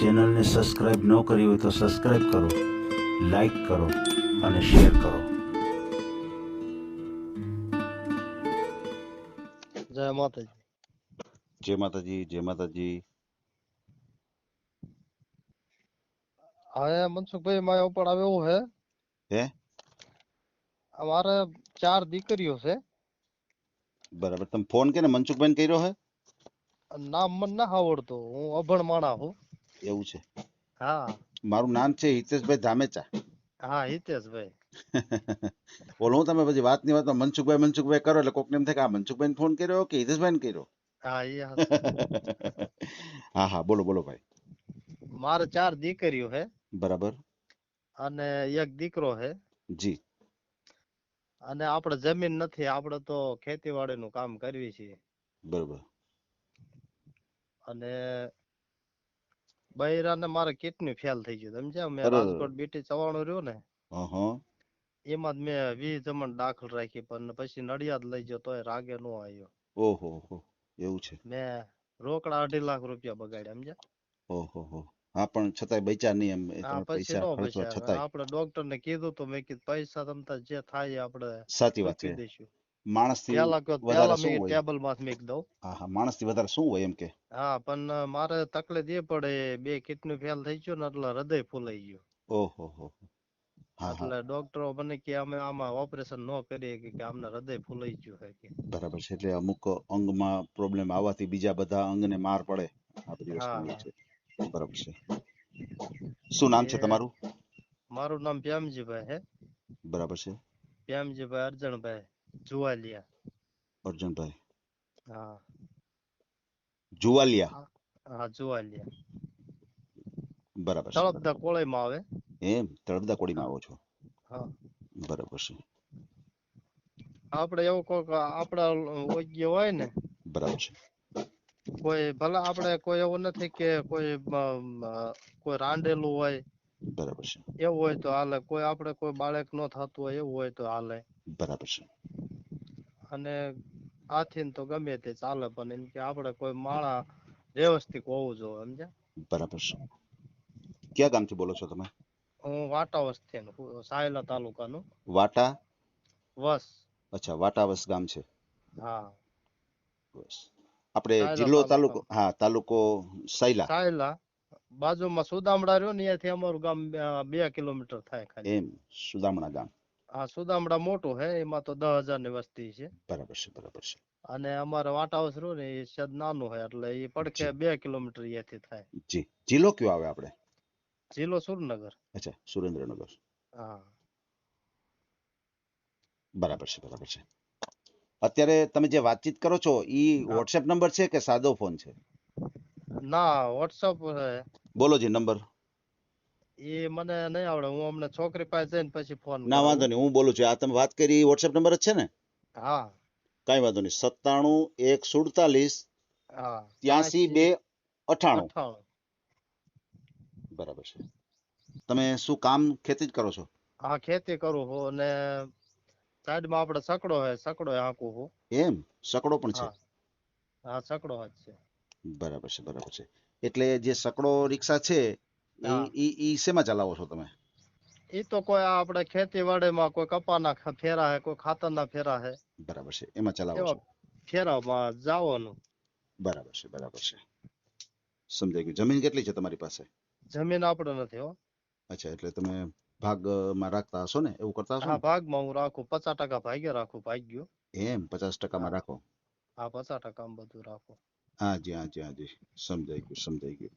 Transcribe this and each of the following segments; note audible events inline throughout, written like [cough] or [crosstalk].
ચેનલને સબસ્ક્રાઇબ ન કરી હોય તો સબસ્ક્રાઇબ કરો લાઈક કરો અને શેર કરો. જય માતાજી. જય માતાજી જય માતાજી. હવે મનસુખભાઈ મારા ઉપર આવે એવું હે? હે? અમારે ચાર દીકરીઓ છે. બરાબર. તમે ફોન કેને મનસુખભાઈ કર્યો હે? નામ મને ના આવડતો. હું અભણ માણા હું. એવું છે. હા. મારું નામ છે હિતેશભાઈ ધામેચા. હા હિતેશભાઈ. [laughs] બોલો તમે પછી વાતની વાતમાં મનસુખભાઈ મનસુખભાઈ કરો એટલે કોકને એમ થાય કે આ મનસુખભાઈ ફોન કર્યો કે હિતેશભાઈ કર્યો? [laughs] હા હા. બોલો બોલો ભાઈ. મારે ચાર દીકરીઓ હે. બરાબર. અને એક દીકરો હે. જી. અને આપણે જમીન નથી આપણે તો ખેતીવાડી નું કામ કરવી છીએ. બરાબર. અને બૈરાને મારે કિડની ફેલ થઈ ગયું. સમજ્યા? મેં રાજકોટ બીટી ચવાણું રહ્યો ને એમાં જ મેં વીસ જમણ દાખલ રાખી પણ પછી નડિયાદ લઈ ગયો તોય રાગે નો આવ્યો. ઓહો હો. એવું છે. મેં રોકડા અઢી લાખ રૂપિયા બગાડ્યા સમજ્યા? ઓહો હો. હા પણ છતાંય બચ્યા નહીં એમ. પૈસા નો ખર્ચવા છતાંય. આપણે ડોક્ટર ને કીધું તો મેં કીધું પૈસા તમતા જે થાય આપણે સાચી વાત છે. માણસથી વધારે શું હોય? ટેબલમાં મેક દઉં. હા હા માણસથી વધારે શું હોય એમ કે? હા પણ મારે તકલીફ એ પડે બે કિડની ફેલ થઈ ગયો ને એટલે હૃદય ફૂલાઈ ગયું. ઓહો હો એટલે ડોક્ટરો મને કે અમે આમાં ઓપરેશન ન કરીએ કે આમને હૃદય ફૂલાઈ ગયું હોય કે. બરાબર છે એટલે અમુક અંગમાં પ્રોબ્લેમ આવવાથી બીજા બધા અંગને માર પડે. આ બધી વસ્તુ હા, છે. બરાબર છે. શું નામ છે તમારું? મારું નામ પ્યામજીભાઈ હે. બરાબર છે. પ્યામજીભાઈ અરજણભાઈ. જુવાલિયા. અર્જુનભાઈ. હા. જુવાલિયા? હા જુવાલિયા. બરાબર તળપદા કોળીમાં આવે? એમ તળપદા કોળીમાં આવો છો. હા. બરાબર છે. આપણે એવું કોઈક આપડા વૈજ્ઞ હોય ને બરાબર છે. કોઈ ભલે આપણે કોઈ એવું નથી કે કોઈ કોઈ રાંડેલું હોય બરાબર છે. એવું હોય તો હાલે કોઈ આપણે કોઈ બાળક નો થતું હોય એવું હોય તો હાલે. બરાબર છે. અને આથી તો ગમે તે ચાલે પણ એમ કે આપણે કોઈ માળા વ્યવસ્થિત હોવું જોઈએ સમજ્યા? બરાબર છે. ક્યાં ગામથી બોલો છો તમે? હું વાટા વસ્તી સાયલા તાલુકાનું. વાટા? વસ. અચ્છા વાટાવસ ગામ છે. હા. બસ આપણે જિલ્લો તાલુકો. તાલુકો હા તાલુકો સાયલા. સાયલા. બાજુમાં સુદામડા રહ્યો ને અહીંયાથી અમારું ગામ બે- કિલોમીટર થાય ખાલી. એમ સુદામડા ગામ. હા સુદામડા મોટું હે એમાં તો દસ હજારની વસ્તી છે. બરાબર છે બરાબર છે. અને અમારે વાટાવસ રહ્યું ને એ સદ નાનું હોય એટલે એ પડખે બે કિલોમીટર અહીંયાથી થાય. જી. જિલ્લો કયો આવે આપણે? જિલ્લો સુરનગર અચ્છા સુરેન્દ્રનગર. હા. બરાબર છે બરાબર છે. અત્યારે તમે જે વાતચીત કરો છો એ વોટ્સએપ નંબર છે કે સાદો ફોન છે? ના વોટ્સઅપ બોલો જી નંબર એ મને નહીં આવડે હું હમણાં છોકરી પાસે જઈને પછી ફોન ના વાંધો નહીં હું બોલું છું. આ તમે વાત કરી વોટ્સએપ નંબર જ છે ને? હા. કાંઈ વાંધો નહીં. સત્તાણું એક સુડતાલીસ હા. ત્યાંસી બે અઠાણું બરાબર છે. તમે શું કામ ખેતી જ કરો છો? હા ખેતી કરું છું અને સાઈડમાં આપણે સકડો હે સકડો હાંકું છું એમ? સકડો પણ છે? હા. હા સકડો જ છે. બરાબર છે બરાબર છે. એટલે જે સકડો રિક્ષા છે ઈ શેમાં ચલાવો છો તમે? ઈ તો કોઈ આપણે ખેતીવાડીમાં કોઈ કપાના ફેરા હે કોઈ ખાતરના ફેરા હે. બરાબર છે એમાં ચલાવો છો? ફેરામાં જવાનું. બરાબર છે બરાબર છે. સમજાઈ ગયું. જમીન કેટલી છે તમારી પાસે? જમીન આપણે નથી હો. અચ્છા એટલે તમે ભાગમાં રાખતા હશો ને? એવું કરતા હશો હા ભાગમાં હું રાખું. પચાસ ટકા ભાગ્ય રાખું ભાગ્યો. એમ? પચાસ ટકામાં. રાખો? હા પચાસ ટકા બધું રાખું. હા જી હા જી હા જી સમજાઈ ગયું સમજાઈ ગયું.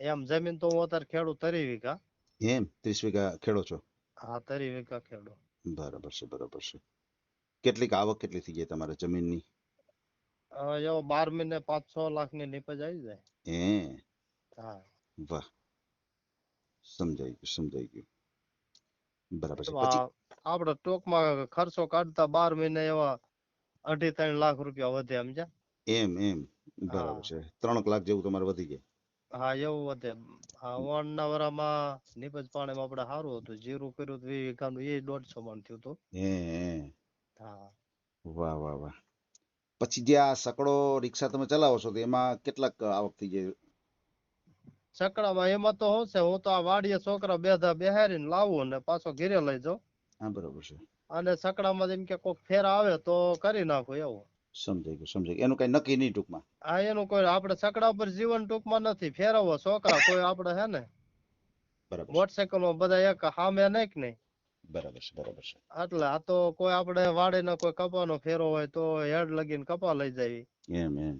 એમ જમીન તો હું અત્યારે ખેડૂત તરી વીઘા. એમ? ત્રીસ વીઘા ખેડો છો? હા તરી વીઘા ખેડો. બરાબર છે બરાબર છે. કેટલીક આવક કેટલી થઈ જાય તમારે જમીનની? એવો બાર મહિને પાંચ છ લાખની નીપજ આવી જાય. હે? હા. વાહ. સમજાઈ ગયું સમજાઈ ગયું. બરાબર છે. પછી? આપણે ટૂંકમાં ખર્ચો કાઢતા બાર મહિને એવા અઢી ત્રણ લાખ રૂપિયા વધે સમજ્યા? એમ એમ. બરાબર છે. ત્રણ કલાક જેવું તમારે વધી જાય હા એવું વધે. હા વણના વરામાં નીપજ પાણીમાં આપણે સારું હતું. જીરું કર્યું હતું એ વીઘાનું એ દોઢસો મણ થયું હતું. હે હે. વાહ વાહ વાહ. પછી જે આ સકડો રિક્ષા તમે ચલાવો છો તો એમાં કેટલાક આવક થઈ જાય? સકડામાં એમાં તો શું છે હું તો આ વાડીએ છોકરા બેધા બેહારીને લાવું ને પાછો ઘેરે લઈ જાઉં. હા બરોબર છે. અને સકડામાં જેમ કે કોક ફેર આવે તો કરી નાખું એવું. સમજાઈ ગયું સમજાઈ ગયું. એનું કઈ નક્કી નહીં ટૂંકમાં. આ એનું કોઈ આપણે સકડા ઉપર જીવન ટૂંકમાં નથી. ફેરવવો છોકરા કોઈ આપણે હે ને? બરાબર છે, માં બધા એક સામે નહીં કે નહીં. બરાબર છે બરાબર છે. એટલે આ તો કોઈ આપણે વાડીનો કોઈ કપાનો ફેરો હોય તો હેડ લગીને કપા લઈ જાય એમ એમ.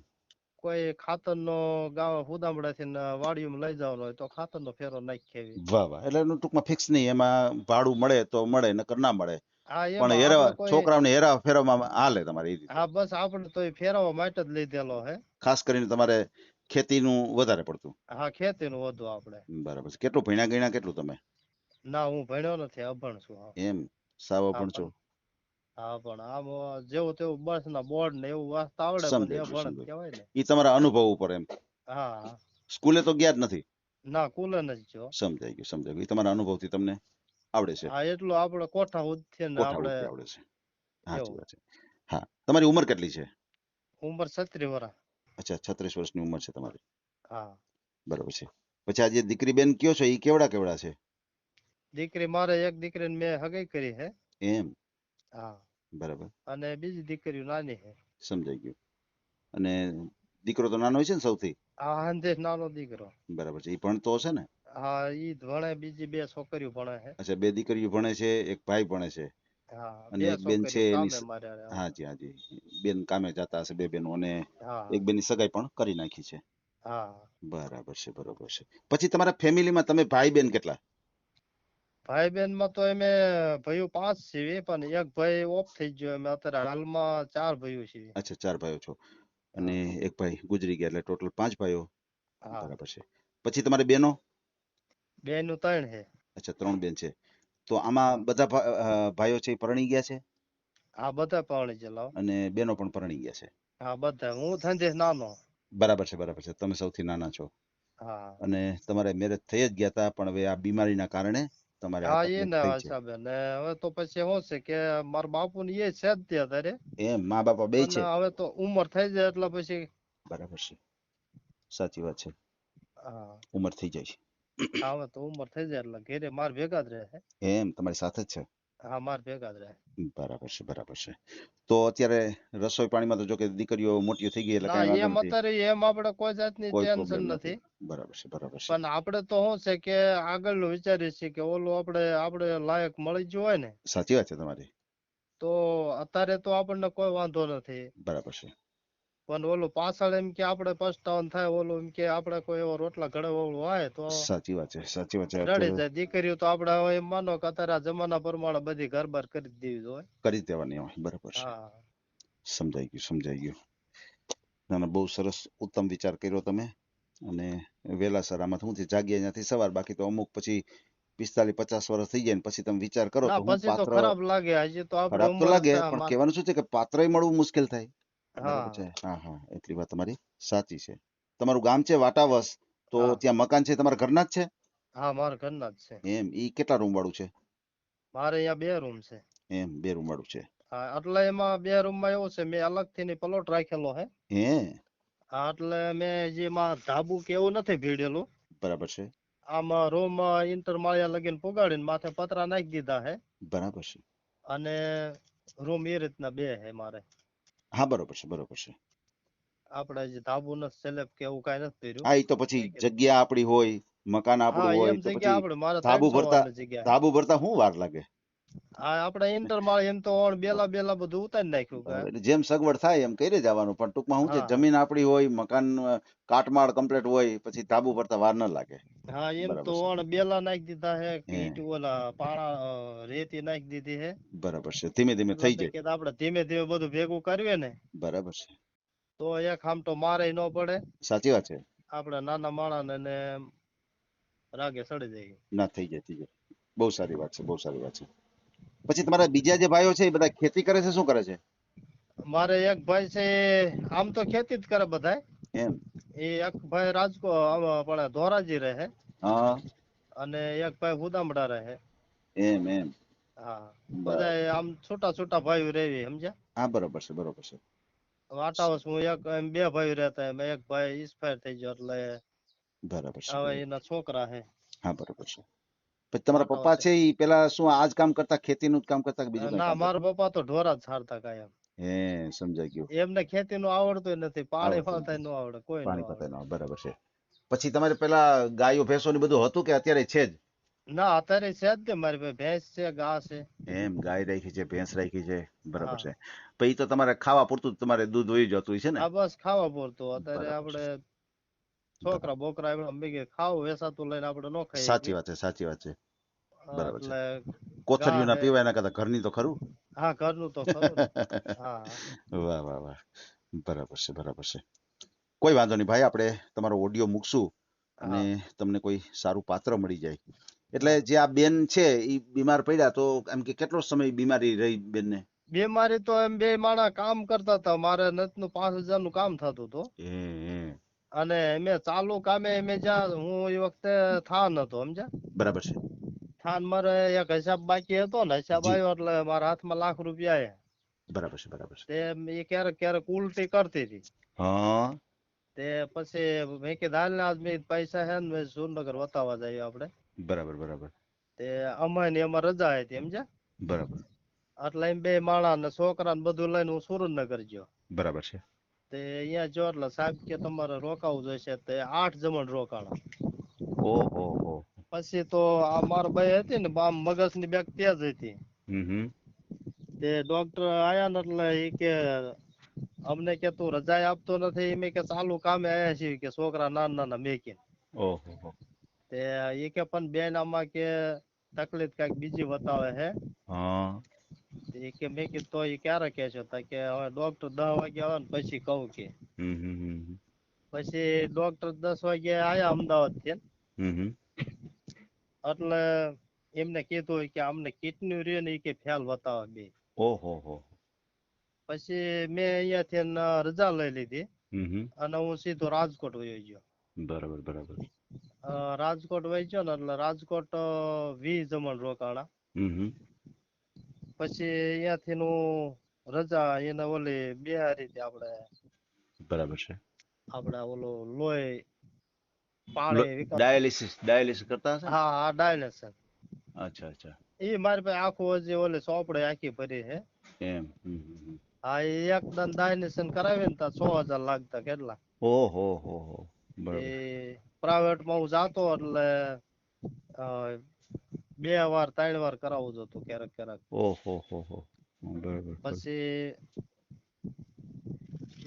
કોઈ ખાતરનો ગાવ હુદામડા થી વાડીમાં લઈ જવાનો હોય તો ખાતરનો ફેરો નાખી વાહ વાહ. એટલે એનું ટૂંકમાં ફિક્સ નહીં. એમાં ભાડું મળે તો મળે નકર ના મળે. પણ હેરા છોકરાઓને હેરા ફેરવવામાં હાલે તમારે એ હા બસ આપણે તો એ ફેરવવા માટે જ લીધેલો હે. ખાસ કરીને તમારે ખેતીનું વધારે પડતું. હા ખેતીનું વધુ આપણે. બરાબર કેટલું ભણ્યા ગણ્યા કેટલું તમે? ના હું ભણ્યો નથી અભણ છું એમ? સાવ અભણ છો? હા પણ આમ જેવું તેવું બસ ના બોર્ડ ને એવું વાંચતા આવડે પણ એ કહેવાય ને. ઈ તમારા અનુભવ ઉપર એમ? હા. સ્કૂલે તો ગયા જ નથી? ના કુલન જ છો સમજાઈ ગયું સમજાઈ ગયું. તમારા અનુભવથી તમને આવડે છે. હા એટલું આપણે કોઠા ઉઠીએ ને આપણે આવડે છે. સાચી વાત છે. હા તમારી ઉંમર કેટલી છે? ઉંમર છત્રી વર્ષ અચ્છા છત્રીસ વર્ષની ઉંમર છે તમારી. હા. બરોબર છે. પછી આ જે દીકરી બેન કયો છો એ કેવડા કેવડા છે? દીકરી મારે એક દીકરીને મેં હગાઈ કરી હે. એમ? હા. બરાબર. અને બીજી દીકરી નાની હે. સમજાઈ ગયું. અને દીકરો તો નાનો છે ને સૌથી? હાંધે નાનો દીકરો. બરાબર છે. એ ભણતો હશે ને? હા ઈ ભણે બીજી બે છોકરીઓ ભણે છે. અચ્છા બે દીકરીઓ ભણે છે એક ભાઈ ભણે છે. હા અને એક બેન છે એની. હાજી હાજી. બેન કામે જતા હશે બે બેનો અને એક બેનની સગાઈ પણ કરી નાખી છે. હા. બરાબર છે બરોબર છે. પછી તમારા ફેમિલીમાં તમે ભાઈ બેન કેટલા? ભાઈ બેનમાં તો અમે ભાઈઓ પાંચ છીએ પણ એક ભાઈ ઓફ થઈ ગયો. અમે અત્યારે હાલમાં ચાર ભાઈઓ છીએ. અચ્છા ચાર ભાઈઓ છો. અને એક ભાઈ ગુજરી ગયા એટલે ટોટલ પાંચ ભાઈઓ. બરાબર છે. પછી તમારી બેનો? બેનનું ત્રણ છે. અચ્છા ત્રણ બેન છે. તો આમાં બધા ભાઈઓ છે એ પરણી ગયા છે? હા બધા પરણી ચલાવ અને બેનો પણ પરણી ગયા છે? હા બધા. હું ધંધે નાનો. બરાબર છે બરાબર છે. તમે સૌથી નાના છો. હા. અને તમારે મેરેજ થઈ જ ગયા હતા પણ હવે આ બીમારીના કારણે તમારે હા એ ના થઈ ને હવે તો પછી શું છે કે મારા બાપુ ને એ છે જ તે અત્યારે. એમ? મા બાપા બે છે? હવે તો ઉંમર થઈ જાય એટલે પછી બરાબર છે. સાચી વાત છે. હા. ઉંમર થઈ જાય છે. હવે તો ઉંમર થઈ જાય એટલે ઘેરે માર ભેગા જ રહે. એમ તમારી સાથે જ છે? હા માર ભેગા જ રહે. બરાબર છે બરાબર છે. તો અત્યારે રસોઈ પાણીમાં તો જો કે દીકરીઓ મોટી થઈ ગઈ એટલે કાંઈ એમ અત્યારે એમ આપણે કોઈ જાતની ટેન્શન નથી. નથી. બરાબર છે બરાબર છે. પણ આપણે તો શું છે કે આગળનું વિચારીએ છીએ કે ઓલું આપણે આપણે લાયક મળી ગયું હોય ને સાચી વાત છે તમારી. તો અત્યારે તો આપણને કોઈ વાંધો નથી. બરાબર છે. પણ ઓલું પાછળ એમ કે આપણે પસ્તાવન થાય ઓલું એમ કે આપણે કોઈ એવો રોટલા ઘડવાળું આવે હોય તો સાચી વાત છે સાચી વાત છે. રડી જાય. દીકરીઓ તો આપણે હવે એમ માનો કે અત્યારે જમાના પ્રમાણે બધી ઘરબાર કરી દેવી હોય કરી દેવાની હોય બરાબર છે. સમજાઈ ગયું સમજાઈ ગયું. ના ના બહુ સરસ ઉત્તમ વિચાર કર્યો તમે. અને વહેલાસર આમાં શું છે? જાગ્યા ત્યાંથી સવાર બાકી તો અમુક પછી પિસ્તાલીસ પચાસ વર્ષ થઈ જાય ને પછી તમે વિચાર કરો તો ખરાબ લાગે હજી તો ખરાબ તો લાગે પણ કહેવાનું શું છે કે પાત્ર મળવું મુશ્કેલ થાય? હા છે. હા હા. એટલી વાત તમારી સાચી છે. તમારું ગામ છે વાટાવસ. તો ત્યાં મકાન છે તમારા ઘરના જ છે? હા મારા ઘરના જ છે. એમ. ઈ કેટલા રૂમ વાળું છે? મારે અહીંયા બે રૂમ છે. એમ બે રૂમ વાળું છે. હા એટલે એમાં બે રૂમમાં એવું છે મેં અલગથી ની પ્લોટ રાખેલો હે. હે? હા એટલે મેં જેમાં ધાબુ કે એવું નથી ભીડેલું. બરાબર છે. આમાં રૂમ ઇન્ટર માળિયા લગીને પોગાડીને માથે પતરા નાખી દીધા હે. બરાબર છે. અને રૂમ એ રીતના બે હે મારે. હા બરોબર છે બરોબર છે. આપણે જે ધાબુનો સ્લેબ કે એવું કાઈ નથી કર્યું. હા તો પછી જગ્યા આપણી હોય મકાન આપણું હોય તો પછી ધાબુ ભરતા- ધાબુ ભરતા શું વાર લાગે? હા આપણે ઇન્ટર માળ એમ તો ઓણ બેલા બેલા બધું ઉતારી નાખ્યું જેમ સગવડ થાય એમ કરી જવાનું પણ ટૂંકમાં શું છે જમીન આપડી હોય મકાન કાટમાળ કમ્પ્લીટ હોય પછી ધાબુ ભરતા વાર ન લાગે. હા એમ તો ઓણ બેલા નાખી દીધા હે કીટ ઓલા પાણા રેતી નાખી દીધી હે. બરાબર છે. ધીમે ધીમે થઈ જાય. કે આપણે ધીમે ધીમે બધું ભેગું કરીએ ને બરાબર છે. તો એક તો મારે ન પડે. સાચી વાત છે. આપણે નાના માણસ ને રાગે સડી જાય ના થઈ જાય થઈ જાય. બહુ સારી વાત છે બહુ સારી વાત છે. પછી તમારા બીજા જે ભાઈઓ છે એ બધા ખેતી કરે છે શું કરે છે? મારે એક ભાઈ છે આમ તો ખેતી જ કરે બધાય. એમ. એ એક ભાઈ રાજકોટ આપણે ધોરાજી રહે. હા. અને એક ભાઈ હુદામડા રહે. એમ એમ. હા. બધા આમ છોટા છોટા ભાઈઓ રહેવી સમજ્યા? હા બરોબર છે બરોબર છે. વાટાવસ હું એક એમ બે ભાઈ રહેતા એમ એક ભાઈ ઇન્સ્પાયર થઈ ગયો એટલે બરાબર છે હવે એના છોકરા હે. હા બરાબર છે. પછી તમારા પપ્પા છે. એ પેલા શું આજ કામ કરતા ખેતીનું જ કામ કરતા બીજું ના મારા પપ્પા તો ઢોરા જ સારતા કાયમ? હે સમજાઈ ગયું. એમને ખેતી નું આવડતું નથી પાણી આવડતું ફાવતા આવડે કોઈ પાણી આવડે. પતાય બરાબર છે. પછી તમારે પેલા ગાયો ભેંસો ને બધું હતું કે અત્યારે છે જ? ના અત્યારે છે જ ને મારી પાસે ભેંસ છે ઘા છે. એમ ગાય રાખી છે ભેંસ રાખી છે બરાબર છે. પછી તો તમારે ખાવા પૂરતું તમારે દૂધ વહી જતું છે ને? બસ ખાવા પૂરતું. અત્યારે આપડે આપણે છોકરા બોકરા એમને મેં ખાવું વેસાતું લઈને આપણે નો ખાઈ સાચી વાત છે સાચી વાત છે. બરાબર છે. કોથળીઓ ના પીવાય એના કરતા ઘરની તો ખરું? હા ઘરનું તો ખરું હા. [laughs] વાહ વાહ વાહ. બરાબર છે બરાબર છે. કોઈ વાંધો નહીં ભાઈ આપણે તમારો ઓડિયો મૂકશું અને તમને કોઈ સારું પાત્ર મળી જાય. એટલે જે આ બેન છે એ બીમાર પડ્યા તો એમ કે કેટલો સમય બીમારી રહી બેનને? બીમારી તો એમ બે માણા કામ કરતા હતા. મારે નતનું પાંચ હજારનું કામ થતું હતું. અને એમે ચાલુ કામે મેં જ્યાં હું એ વખતે થાન હતો સમજ્યા? બરાબર છે. થાન મારે એક હિસાબ બાકી હતો ને હિસાબ આવ્યો એટલે મારા હાથમાં લાખ રૂપિયા બરાબર છે બરાબર છે. તે એ ક્યારેક ક્યારેક ઉલટી કરતી હતી. હા. તે પછી મેં કીધું હાલ ને આજ મેં પૈસા હે ને સુરનગર વતાવવા જઈએ આપણે. બરાબર બરાબર. તે અમાયની એમાં રજા હતી સમજ્યા? બરાબર. એટલે એમ બે માણા ને છોકરા ને બધું લઈને હું સુરેન્દ્રનગર ગયો. બરાબર છે. તે અહીંયા જો એટલે સાહેબ કે તમારે રોકાવું જોઈશે તે આઠ જમણ રોકાણા. ઓહો હો. પછી તો આ મારી ભાઈ હતી ને આમ મગજની બેગ તેજ હતી. તે ડોક્ટર આયા ને એટલે એ કે અમને કે તું રજા આપતો નથી મેં કે ચાલુ કામે આયા છીએ કે છોકરા નાના નાના મેકીને. ઓહો તે ઈ કે પણ બેન આમાં કે તકલીફ કંઈક બીજી બતાવે હે. એ કે મેં કીધું તો એ ક્યારે કે છો? કે હવે ડોક્ટર દસ વાગે આવે ને પછી કહું કે. પછી ડોક્ટર દસ વાગે આયા અમદાવાદથી એટલે એમને કીધું કે અમને કિડની રે ને કે ફેલ બતાવે બે. ઓહો હો પછી મેં અહીંયાથી રજા લઈ લીધી. અને હું સીધો રાજકોટ વયો ગયો. બરાબર બરાબર. રાજકોટ વહી ગયો ને એટલે રાજકોટ વી જમણ રોકાણા. પછી અહીંયાથી નું રજા એને ઓલી બિહારી આપણે બરાબર છે. આપણે ઓલો લોહી પાણી ડાયાલિસિસ ડાયાલિસિસ કરતા હશે હા હા ડાયલેશન અચ્છા અચ્છા. ઈ મારી પાસે આખું હજી ઓલી ચોપડે આખી ભરી છે. એમ હમ હમ હમ. હા ઈ એક દન કરાવી ને તો છ હજાર લાગતા કેટલા. ઓહો હો હો બરાબર. એ પ્રાઇવેટમાં હું જાતો એટલે બે વાર ત્રણ વાર કરાવવું જતો ક્યારેક ક્યારેક. ઓહો હો હો બરાબર બરાબર. પછી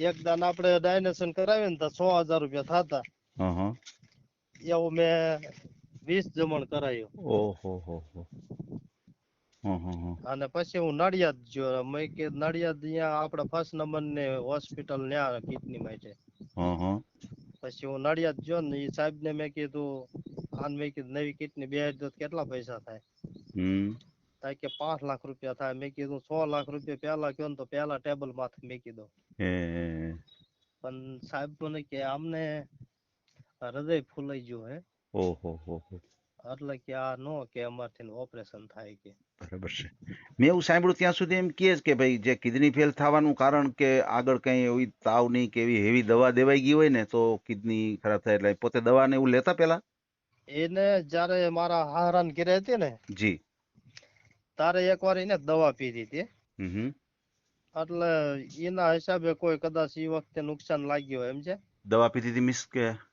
એક દાન આપણે ડાયનેશન કરાવીએ ને તો છ હજાર રૂપિયા થતા. એવું મેં વીસ જમણ કરાયું. ઓહો હો હો. હં હં હં. અને પછી હું નડિયાદ ગયો. મેં કે નડિયાદ અહીંયા આપણે ફર્સ્ટ નંબર ને હોસ્પિટલ ન્યા કિડની હં હં. પછી હું નડિયાદ ગયો ને ઈ સાહેબ ને મેં કીધું આન મેં કીધું નવી કિડની બે તો કેટલા પૈસા થાય? હમ. થાય કે પાંચ લાખ રૂપિયા થાય. મેં કીધું છ લાખ રૂપિયા પેલા કયો ને તો પેલા ટેબલમાંથી મેં કીધું. પણ સાહેબ મને કે આમને હૃદય ફૂલાઈ ગયું હે. ઓહો હો હો. એટલે કે આ નો કે અમારથી ઓપરેશન થાય કે. બરાબર છે. મેં એવું સાંભળ્યું ત્યાં સુધી એમ કહે કે ભાઈ જે કિડની ફેલ થવાનું કારણ કે આગળ કઈ એવી તાવ નહીં કે એવી હેવી દવા દેવાઈ ગઈ હોય ને તો કિડની ખરાબ થાય એટલે પોતે દવા ને એવું લેતા પેલા એને જયારે મારા હારાન ઘેરે હતી ને જી. તારે એકવાર એને દવા પીધી હતી. હમ. એટલે એના હિસાબે કોઈ કદાચ એ વખતે નુકસાન લાગ્યું એમ છે? દવા પીધી હતી મિસ કે?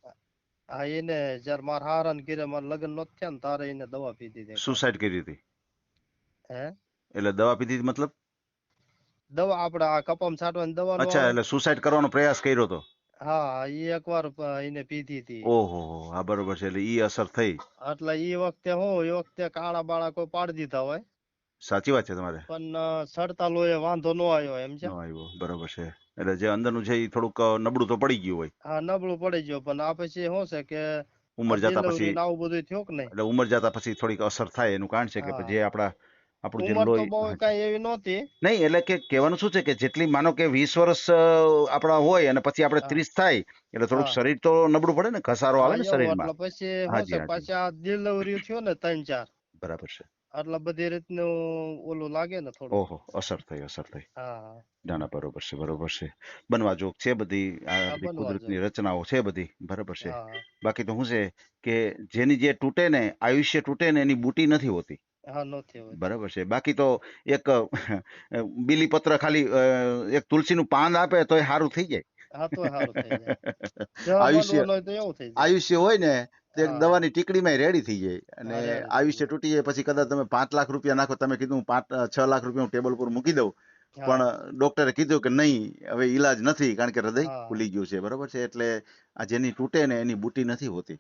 હા એને જયારે મારા હારાન ઘરે મારા લગ્ન નહોતા થયા ને તારે એને દવા પીધી હતી સુસાઇડ કરી હતી? હે? એટલે દવા પીધી હતી મતલબ? દવા આપણે આ કપામ છાંટવાની દવા અચ્છા એટલે સુસાઇડ કરવાનો પ્રયાસ કર્યો હતો હા એ એકવાર એને પીધી હતી. ઓહો હો બરોબર છે. એટલે ઈ અસર થઈ. એટલે ઈ વખતે હું એ વખતે કાળા બાળા કોઈ પાડી દીધા હોય. સાચી વાત છે તમારે. પણ સડતા લોહી વાંધો નો આવ્યો એમ છે? ન આવ્યો બરોબર છે. એટલે જે અંદરનું છે એ થોડુંક નબળું તો પડી ગયું હોય. હા નબળું પડી ગયું પણ આ પછી શું છે કે ઉંમર જતા પછી આવું બધું થયું કે નહીં? એટલે ઉંમર જતા પછી થોડીક અસર થાય એનું કારણ છે કે જે આપણા આપણું જે લોહી કઈ એવી નહોતી. નહીં એટલે કે કહેવાનું શું છે કે જેટલી માનો કે વીસ વર્ષ આપણા હોય અને પછી આપણે ત્રીસ થાય એટલે થોડુંક શરીર તો નબળું પડે ને ઘસારો આવે ને શરીરમાં. પછી પાછા દિલ થયો ને ત્રણ ચાર. બરાબર છે. આટલા બધી રીતનું ઓલું લાગે ને થોડું ઓહો અસર થઈ અસર થઈ. હા. ના ના બરોબર છે બરોબર છે. બનવા જોગ છે બધી આ બધી કુદરતની રચનાઓ છે બધી બરોબર છે. બાકી તો શું છે કે જેની જે તૂટે ને આયુષ્ય તૂટે ને એની બુટી નથી હોતી. બરાબર છે. બાકી તો એક બીલી બીલીપત્ર ખાલી એક એક તુલસીનું પાન આપે [laughs] તો તો સારું થઈ જાય. આયુષ્ય આયુષ્ય હોય ને તો દવાની ટીકડીમાં રેડી થઈ જાય. અને હા, આયુષ્ય તૂટી જાય પછી કદાચ તમે પાંચ લાખ રૂપિયા નાખો તમે કીધું હું પાંચ છ લાખ રૂપિયા હું ટેબલ પર મૂકી દઉં. પણ ડોક્ટરે કીધું કે નહીં હવે ઈલાજ નથી કારણ કે હૃદય ખુલી ગયું છે બરાબર છે? એટલે આ જેની તૂટે ને એની બુટી નથી હોતી.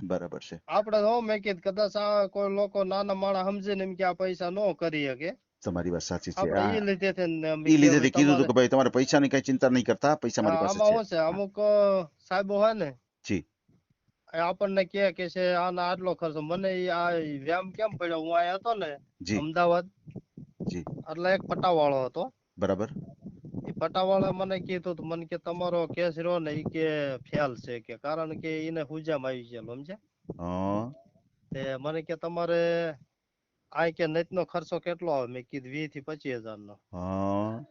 બરાબર છે. આપણે તો મેં કીધું કદાચ આ કોઈ લોકો નાના માણા સમજે ને એમ કે આ પૈસા નો કરી શકે. તમારી વાત સાચી છે. ઈ લીધે કીધું હતું કે ભાઈ તમારે પૈસાની કઈ ચિંતા નહીં કરતા પૈસા મારી હા, પાસે છે. અમુક સાહેબો હોય ને જી. એ આપણને કે કે છે આના આટલો ખર્ચો. મને આ વ્યાયામ કેમ પડ્યો? હું આયા હતો ને અમદાવાદ. જી. એટલે એક પટાવાળો હતો. બરાબર. એ પટાવાળા મને કીધું તો મને કે તમારો કેસ રહ્યો ને ઈ કે ફેલ છે કે કારણ કે એને હુજામ આવી ગયેલો સમજે તે મને કે તમારે આ કે નો ખર્ચો કેટલો આવે? મેં કીધું વીસથી પચીસ હજાર નો હા.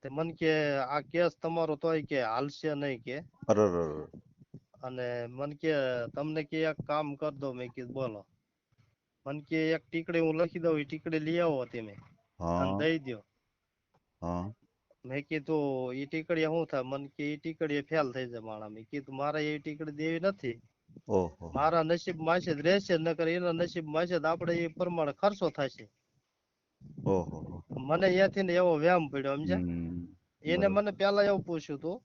તે મને કે આ કેસ તમારો તોય કે હાલશે નહીં કે. અને મને કે તમને કે એક કામ કર દો મેં કીધું બોલો. મને કે એક ટીકડી હું લખી દઉં એ ટીકડી લઈ આવો તમે દઈ દો મેં કીધું એ ટીકડી શું થાય? મને કે એ ટીકડી ફેલ થઈ જાય માણા મેં કીધું મારે એ ટીકડી દેવી નથી. મારા નસીબમાં છે જ રહેશે નકર એના નસીબમાં છે તો આપણે એ પ્રમાણે ખર્ચો થશે. મને અહીંયાથી ને એવો વ્યામ પડ્યો સમજ્યા? એને મને પેલા એવું પૂછ્યું તું.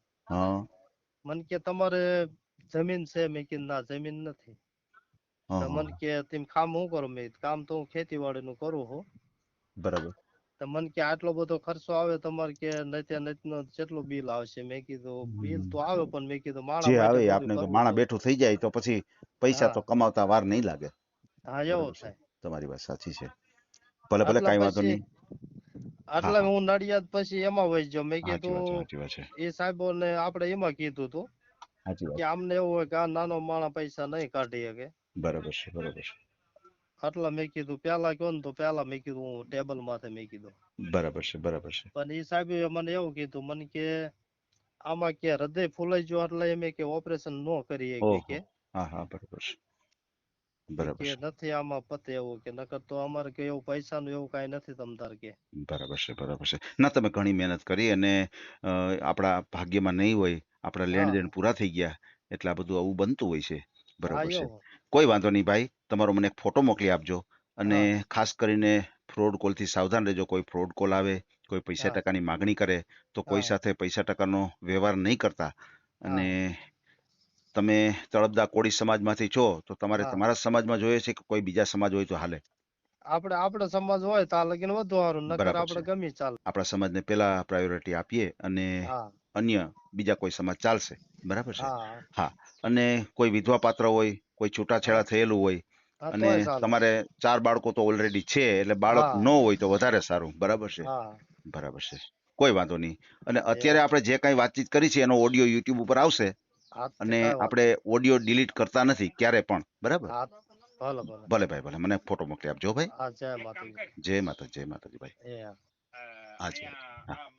મને કે તમારે જમીન છે મેં કીધું ના જમીન નથી. હા, મને કે તેમ કામ હું કરો? મેં કામ તો હું ખેતીવાડી નું કરું છું. બરાબર. તો મને કે આટલો બધો ખર્ચો આવે તમારે કે નત્યા નતનો કેટલું બિલ આવશે? મેં કીધું બિલ તો આવે પણ મેં કીધું માણા જે આવે આપણે માણા બેઠું થઈ જાય તો પછી પૈસા તો કમાવતા વાર નહીં લાગે. હા એવો. થાય. તમારી વાત સાચી છે. ભલે ભલે કઈ વાંધો નહીં. આટલે હું નડિયાદ પછી એમાં વહી ગયો. મેં કીધું એ સાહેબો ને આપણે એમાં કીધું હતું સાચી વાત. કે આમને એવું હોય કે આ નાનો માણસ પૈસા નહીં કાઢી શકે. બરાબર છે બરાબર છે. આટલા મેં કીધું પેલા કયો ને તો પેલા મેં કીધું હું ટેબલ માથે મેં કીધું. બરાબર છે બરાબર છે. પણ એ સાહેબે મને એવું કીધું મને કે આમાં કે હૃદય ફૂલાઈ ગયું એટલે એમ કે ઓપરેશન નો કરીએ કે. હા હા બરાબર છે. બરાબર કે નથી આમાં પતે એવું કે નકર તો અમારે કે એવું પૈસાનું એવું કાંઈ નથી તમ તાર કે. બરાબર છે બરાબર છે. ના તમે ઘણી મહેનત કરી અને આપણા ભાગ્યમાં નહીં હોય આપણા લેણ દેણ પૂરા થઈ ગયા એટલે આ બધું આવું બનતું હોય છે. બરાબર છે. કોઈ વાંધો નહીં ભાઈ તમારો મને એક ફોટો મોકલી આપજો અને ખાસ કરીને ફ્રોડ કોલથી સાવધાન રહેજો. કોઈ ફ્રોડ કોલ આવે કોઈ પૈસા ટકાની માગણી કરે તો કોઈ સાથે પૈસા ટકાનો વ્યવહાર નહીં કરતા. અને તમે તળપદા કોળી સમાજમાંથી છો તો તમારે. તમારા સમાજમાં જોઈએ છે કે કોઈ બીજા સમાજ હોય તો હાલે? આપણે આપણો સમાજ હોય તો આ લગીન વધુ સારું નકર આપણે. ગમી ચાલે. આપણા સમાજને પેલા પ્રાયોરિટી આપીએ અને અન્ય બીજા કોઈ સમાજ ચાલશે. બરાબર છે? હા. અને કોઈ વિધવા પાત્ર હોય કોઈ છૂટાછેડા થયેલું હોય અને તમારે ચાર બાળકો તો ઓલરેડી છે એટલે બાળક ન હોય તો વધારે સારું. બરાબર છે? બરાબર છે. કોઈ વાંધો નહીં. અને અત્યારે આપણે જે કાંઈ વાતચીત કરી છે એનો ઓડિયો યુટ્યુબ ઉપર આવશે અને આપણે ઓડિયો ડિલીટ કરતા નથી ક્યારે પણ. બરાબર? ભલે ભાઈ ભલે. મને ફોટો મોકલી આપજો ભાઈ. જય માતાજી. જય માતા જય માતાજી ભાઈ. હા. હા.